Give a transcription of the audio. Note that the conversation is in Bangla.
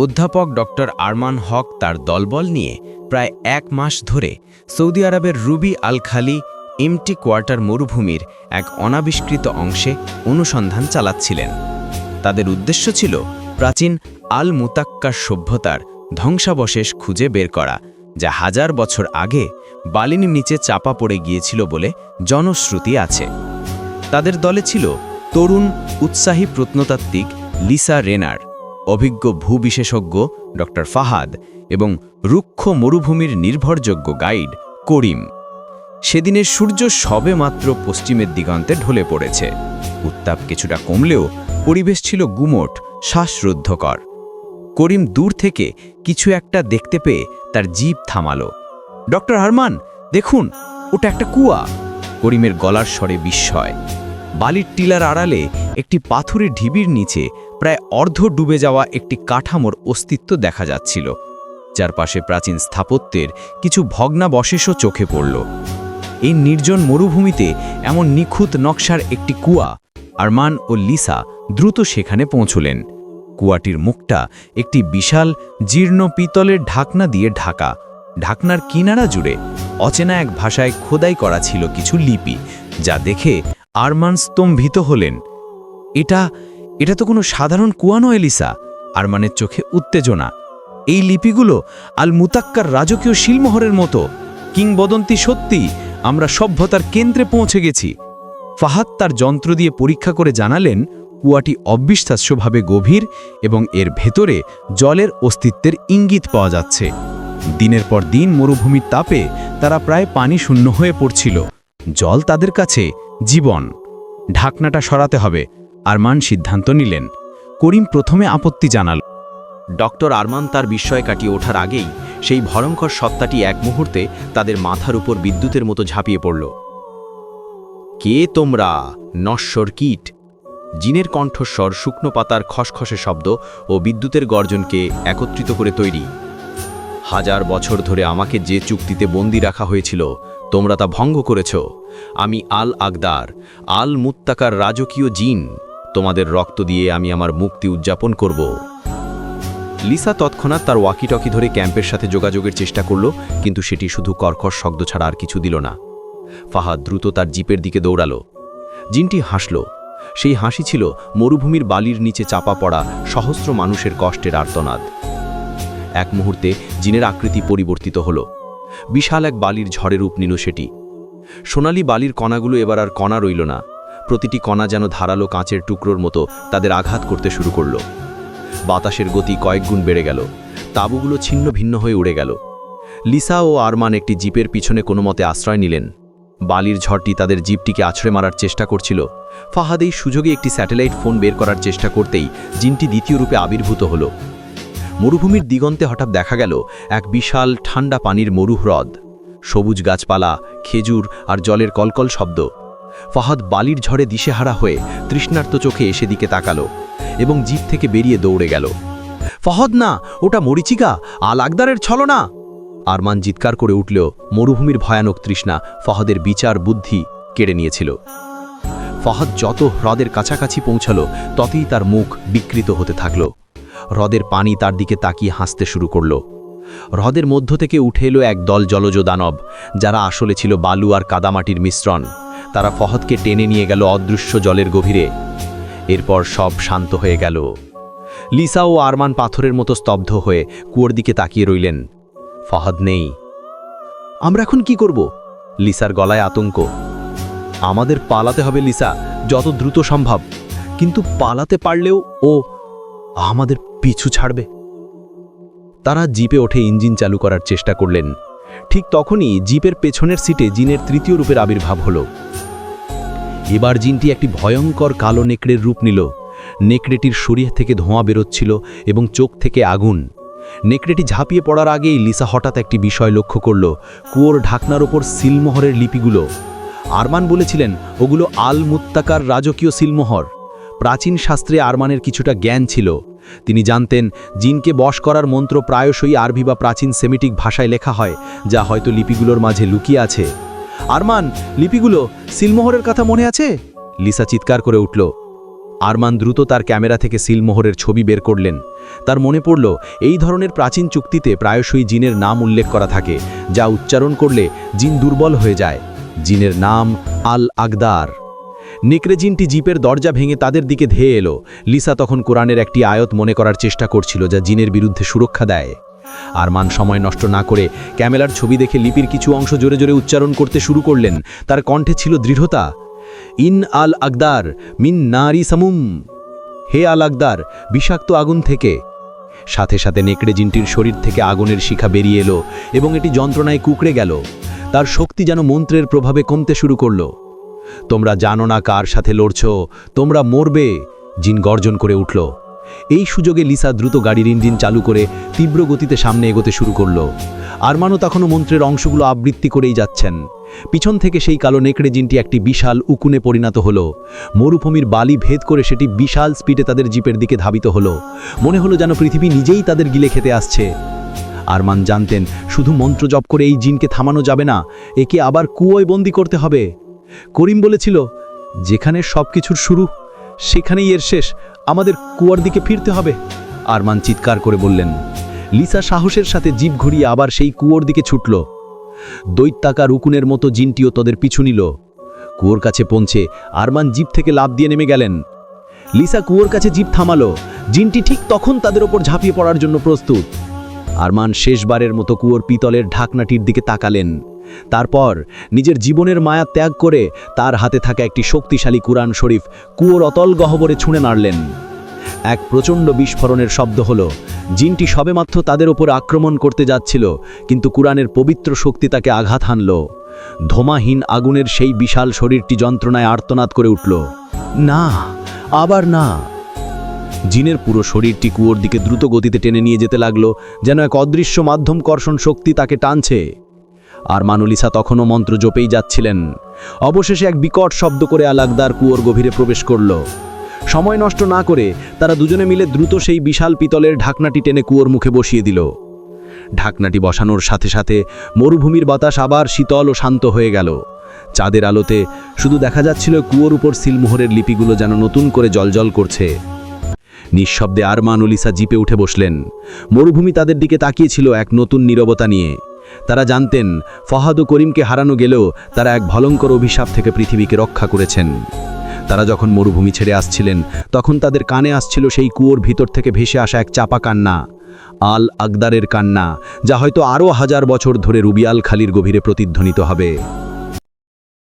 অধ্যাপক ডক্টর আরমান হক তার দলবল নিয়ে প্রায় এক মাস ধরে সৌদি আরবের রুবি আল খালি এমটি কোয়ার্টার মরুভূমির এক অনাবিষ্কৃত অংশে অনুসন্ধান চালাচ্ছিলেন। তাদের উদ্দেশ্য ছিল প্রাচীন আল মুতাক্কার সভ্যতার ধ্বংসাবশেষ খুঁজে বের করা, যা হাজার বছর আগে বালিন নিচে চাপা পড়ে গিয়েছিল বলে জনশ্রুতি আছে। তাদের দলে ছিল তরুণ, উৎসাহী প্রত্নতাত্ত্বিক লিসা রেনার অভিজ্ঞ ভূবিশেষজ্ঞ ড ফাহাদ এবং রুক্ষ মরুভূমির নির্ভরযোগ্য গাইড করিম। সেদিনের সূর্য সবে মাত্র পশ্চিমের দিগন্তে ঢলে পড়েছে। উত্তাপ কিছুটা কমলেও পরিবেশ ছিল গুমোট, শ্বাসরুদ্ধকর। করিম দূর থেকে কিছু একটা দেখতে পেয়ে তার জীব থামালো। ডক্টর হারমান, দেখুন, ওটা একটা কুয়া। করিমের গলার স্বরে বিস্ময়। বালির টিলার আড়ালে একটি পাথুরে ঢিবির নিচে প্রায় অর্ধ ডুবে যাওয়া একটি কাঠামোর অস্তিত্ব দেখা যাচ্ছিল, যার পাশে প্রাচীন স্থাপত্যের কিছু ভগ্নাবশেষও চোখে পড়ল। এই নির্জন মরুভূমিতে এমন নিখুঁত নকশার একটি কুয়া আরমান ও লিসা দ্রুত সেখানে পৌঁছলেন। কুয়াটির মুখটা একটি বিশাল জীর্ণ পিতলের ঢাকনা দিয়ে ঢাকা। ঢাকনার কিনারা জুড়ে অচেনা এক ভাষায় খোদাই করা ছিল কিছু লিপি, যা দেখে আরমান স্তম্ভিত হলেন। এটা এটা তো কোনো সাধারণ কুয়া নয় লিসা আরমানের চোখে উত্তেজনা। এই লিপিগুলো আল মুতাক্কার রাজকীয় শিলমোহরের মতো। কিংবদন্তি সত্যি, আমরা সভ্যতার কেন্দ্রে পৌঁছে গেছি। ফাহাদ তার যন্ত্র দিয়ে পরীক্ষা করে জানালেন, কুয়াটি অবিশ্বাস্যভাবে গভীর এবং এর ভেতরে জলের অস্তিত্বের ইঙ্গিত পাওয়া যাচ্ছে। দিনের পর দিন মরুভূমির তাপে তারা প্রায় পানি শূন্য হয়ে পড়ছিল। জল তাদের কাছে জীবন। ঢাকনাটা সরাতে হবে। আরমান সিদ্ধান্ত নিলেন। করিম প্রথমে আপত্তি জানাল। ডক্টর আরমান তার বিস্ময় কাটিয়ে ওঠার আগেই সেই ভয়ঙ্কর সত্তাটি এক মুহূর্তে তাদের মাথার উপর বিদ্যুতের মতো ঝাঁপিয়ে পড়ল। কে তোমরা? নশ্বর কীট? জিনের কণ্ঠস্বর শুকনো পাতার খসখসে শব্দ ও বিদ্যুতের গর্জনকে একত্রিত করে তৈরি। হাজার বছর ধরে আমাকে যে চুক্তিতে বন্দি রাখা হয়েছিল, তোমরা তা ভঙ্গ করেছ। আমি আল আগদার আল মুত্তাকার রাজকীয় জিন। তোমাদের রক্ত দিয়ে আমি আমার মুক্তি উদযাপন করব। লিসা তৎক্ষণাৎ তার ওয়াকিটকি ধরে ক্যাম্পের সাথে যোগাযোগের চেষ্টা করল, কিন্তু সেটি শুধু কর্কশ শব্দ ছাড়া আর কিছু দিল না। ফাহাদ দ্রুত তার জিপের দিকে দৌড়ালো। জিনটি হাসল। সেই হাসি ছিল মরুভূমির বালির নিচে চাপা পড়া সহস্র মানুষের কষ্টের আর্তনাদ। এক মুহূর্তে জিনের আকৃতি পরিবর্তিত হল। বিশাল এক বালির ঝড়ে রূপ নিল সেটি। সোনালি বালির কণাগুলো এবার আর কণা রইল না। প্রতিটি কণা যেন ধারালো কাঁচের টুকরোর মতো তাদের আঘাত করতে শুরু করল। বাতাসের গতি কয়েকগুণ বেড়ে গেল। তাঁবুগুলো ছিন্ন ভিন্ন হয়ে উড়ে গেল। লিসা ও আরমান একটি জিপের পিছনে কোনো মতে আশ্রয় নিলেন। বালির ঝড়টি তাদের জিপটিকে আছড়ে মারার চেষ্টা করছিল। ফাহাদ এই সুযোগে একটি স্যাটেলাইট ফোন বের করার চেষ্টা করতেই জিনটি দ্বিতীয় রূপে আবির্ভূত হল। মরুভূমির দিগন্তে হঠাৎ দেখা গেল এক বিশাল ঠান্ডা পানির মরুহ হ্রদ সবুজ গাছপালা, খেজুর আর জলের কলকল শব্দ। ফাহাদ বালির ঝড়ে দিশেহারা হয়ে তৃষ্ণার্ত চোখে এসে দিকে তাকালো এবং জিপ থেকে বেরিয়ে দৌড়ে গেল। ফহদ, না, ওটা মরিচিকা, আল আকদারের ছলনা। আরমান চিৎকার করে উঠলেও মরুভূমির ভয়ানক তৃষ্ণা ফহদের বিচার বুদ্ধি কেড়ে নিয়েছিল। ফহদ যত হ্রদের কাছাকাছি পৌঁছালো, ততই তার মুখ বিকৃত হতে থাকল। হ্রদের পানি তার দিকে তাকিয়ে হাসতে শুরু করল। হ্রদের মধ্য থেকে উঠে এলো এক দল জলজ দানব, যারা আসলে ছিল বালু আর কাদামাটির মিশ্রণ। তারা ফহদকে টেনে নিয়ে গেল অদৃশ্য জলের গভীরে। এরপর সব শান্ত হয়ে গেল। লিসা ও আরমান পাথরের মতো স্তব্ধ হয়ে কুয়োর দিকে তাকিয়ে রইলেন। ফহদ নেই। আমরা এখন কি করব? লিসার গলায় আতঙ্ক। আমাদের পালাতে হবে লিসা, যত দ্রুত সম্ভব। কিন্তু পালাতে পারলেও ও আমাদের পিছু ছাড়বে। তারা জিপে ওঠে ইঞ্জিন চালু করার চেষ্টা করলেন। ঠিক তখনই জিপের পেছনের সিটে জিনের তৃতীয় রূপের আবির্ভাব হলো। এবার জিনটি একটি ভয়ঙ্কর কালো নেকড়ের রূপ নিল। নেকড়েটির শরীর থেকে ধোঁয়া বেরোচ্ছিল এবং চোখ থেকে আগুন। নেকড়েটি ঝাঁপিয়ে পড়ার আগেই লিসা হঠাৎ একটি বিষয় লক্ষ্য করল, কুয়োর ঢাকনার ওপর সিলমোহরের লিপিগুলো। আরমান বলেছিলেন, ওগুলো আল মুত্তাকার রাজকীয় সিলমোহর। প্রাচীন শাস্ত্রে আরমানের কিছুটা জ্ঞান ছিল। তিনি জানতেন, জিনকে বশ করার মন্ত্র প্রায়শই আরবি বা প্রাচীন সেমিটিক ভাষায় লেখা হয়, যা হয়তো লিপিগুলোর মাঝে লুকিয়ে আছে। আরমান, লিপিগুলো সিলমোহরের কথা মনে আছে? লিসা চিৎকার করে উঠল। আরমান দ্রুত তার ক্যামেরা থেকে সিলমোহরের ছবি বের করলেন। তার মনে পড়ল, এই ধরনের প্রাচীন চুক্তিতে প্রায়শই জিনের নাম উল্লেখ করা থাকে, যা উচ্চারণ করলে জিন দুর্বল হয়ে যায়। জিনের নাম আল আগদার নেকড়ে জিনটি জিপের দরজা ভেঙে তাদের দিকে ধেয়ে এলো। লিসা তখন কোরআনের একটি আয়ত মনে করার চেষ্টা করছিল যা জিনের বিরুদ্ধে সুরক্ষা দেয়। আরমান সময় নষ্ট না করে ক্যামেরার ছবি দেখে লিপির কিছু অংশ জোরে জোরে উচ্চারণ করতে শুরু করলেন। তার কণ্ঠে ছিল দৃঢ়তা। ইন আল আকদার মিন নারি সামুম। হে আল আকদার, বিষাক্ত আগুন থেকে। সাথে সাথে নেকড়ে জিনটির শরীর থেকে আগুনের শিখা বেরিয়ে এলো এবং এটি যন্ত্রণায় কুকড়ে গেল। তার শক্তি যেন মন্ত্রের প্রভাবে কমতে শুরু করল। তোমরা জানো না কার সাথে লড়ছ। তোমরা মরবে। জিন গর্জন করে উঠল। এই সুযোগে লিসা দ্রুত গাড়ির ইঞ্জিন চালু করে তীব্র গতিতে সামনে এগোতে শুরু করল। আরমানও তখনও মন্ত্রের অংশগুলো আবৃত্তি করেই যাচ্ছেন। পিছন থেকে সেই কালো নেকড়ে জিনটি একটি বিশাল উকুনে পরিণত হলো। মরুভূমির বালি ভেদ করে সেটি বিশাল স্পিডে তাদের জিপের দিকে ধাবিত হলো। মনে হলো যেন পৃথিবী নিজেই তাদের গিলে খেতে আসছে। আরমান জানতেন, শুধু মন্ত্র জপ করে এই জিনকে থামানো যাবে না, একে আবার কুয়োয় বন্দি করতে হবে। করিম বলেছিল, যেখানে সব কিছুর শুরু, সেখানেই এর শেষ। আমাদের কুয়ার দিকে ফিরতে হবে। আরমান চিৎকার করে বললেন। লিসা সাহসের সাথে জিপ ঘুরিয়ে আবার সেই কুয়োর দিকে ছুটল। দৈত্যাকার উকুনের মতো জিনটিও তাদের পিছু নিল। কুয়োর কাছে পৌঁছে আরমান জিপ থেকে লাভ দিয়ে নেমে গেলেন। লিসা কুয়োর কাছে জিপ থামালো। জিনটি ঠিক তখন তাদের ওপর ঝাঁপিয়ে পড়ার জন্য প্রস্তুত। আরমান শেষবারের মতো কুয়োর পিতলের ঢাকনাটির দিকে তাকালেন। তারপর নিজের জীবনের মায়া ত্যাগ করে তার হাতে থাকা একটি শক্তিশালী কুরআন শরীফ কুয়োর অতল গহ্বরে ছুঁড়ে নাড়লেন এক প্রচণ্ড বিস্ফোরণের শব্দ হল। জিনটি সবেমাত্র তাদের ওপর আক্রমণ করতে যাচ্ছিল, কিন্তু কুরআনের পবিত্র শক্তি তাকে আঘাত হানল। ধোমাহীন আগুনের সেই বিশাল শরীরটি যন্ত্রণায় আর্তনাদ করে উঠল। না, আবার না। জিনের পুরো শরীরটি কুয়োর দিকে দ্রুত গতিতে টেনে নিয়ে যেতে লাগল, যেন এক অদৃশ্য মাধ্যম কর্ষণ শক্তি তাকে টানছে। আর মানুলিসা তখনও মন্ত্র জপেই যাচ্ছিলেন। অবশেষে এক বিকট শব্দ করে আলাগদার কুয়োর গভীরে প্রবেশ করল। সময় নষ্ট না করে তারা দুজনে মিলে দ্রুত সেই বিশাল পিতলের ঢাকনাটি টেনে কুয়োর মুখে বসিয়ে দিল। ঢাকনাটি বসানোর সাথে সাথে মরুভূমির বাতাস আবার শীতল ও শান্ত হয়ে গেল। চাঁদের আলোতে শুধু দেখা যাচ্ছিল কুয়োর উপর সিলমোহরের লিপিগুলো যেন নতুন করে জলজল করছে। নিঃশব্দে আরমান উলিসা জিপে উঠে বসলেন। মরুভূমি তাদের দিকে তাকিয়েছিল এক নতুন নীরবতা নিয়ে। তারা জানতেন, ফাহাদু করিমকে হারানো গেলেও তারা এক ভয়ঙ্কর অভিশাপ থেকে পৃথিবীকে রক্ষা করেছেন। তারা যখন মরুভূমি ছেড়ে আসছিলেন, তখন তাদের কানে আসছিল সেই কুয়োর ভিতর থেকে ভেসে আসা এক চাপা কান্না, আল আকদারের কান্না, যা হয়তো আরও হাজার বছর ধরে রুবিয়াল খালির গভীরে প্রতিধ্বনিত হবে।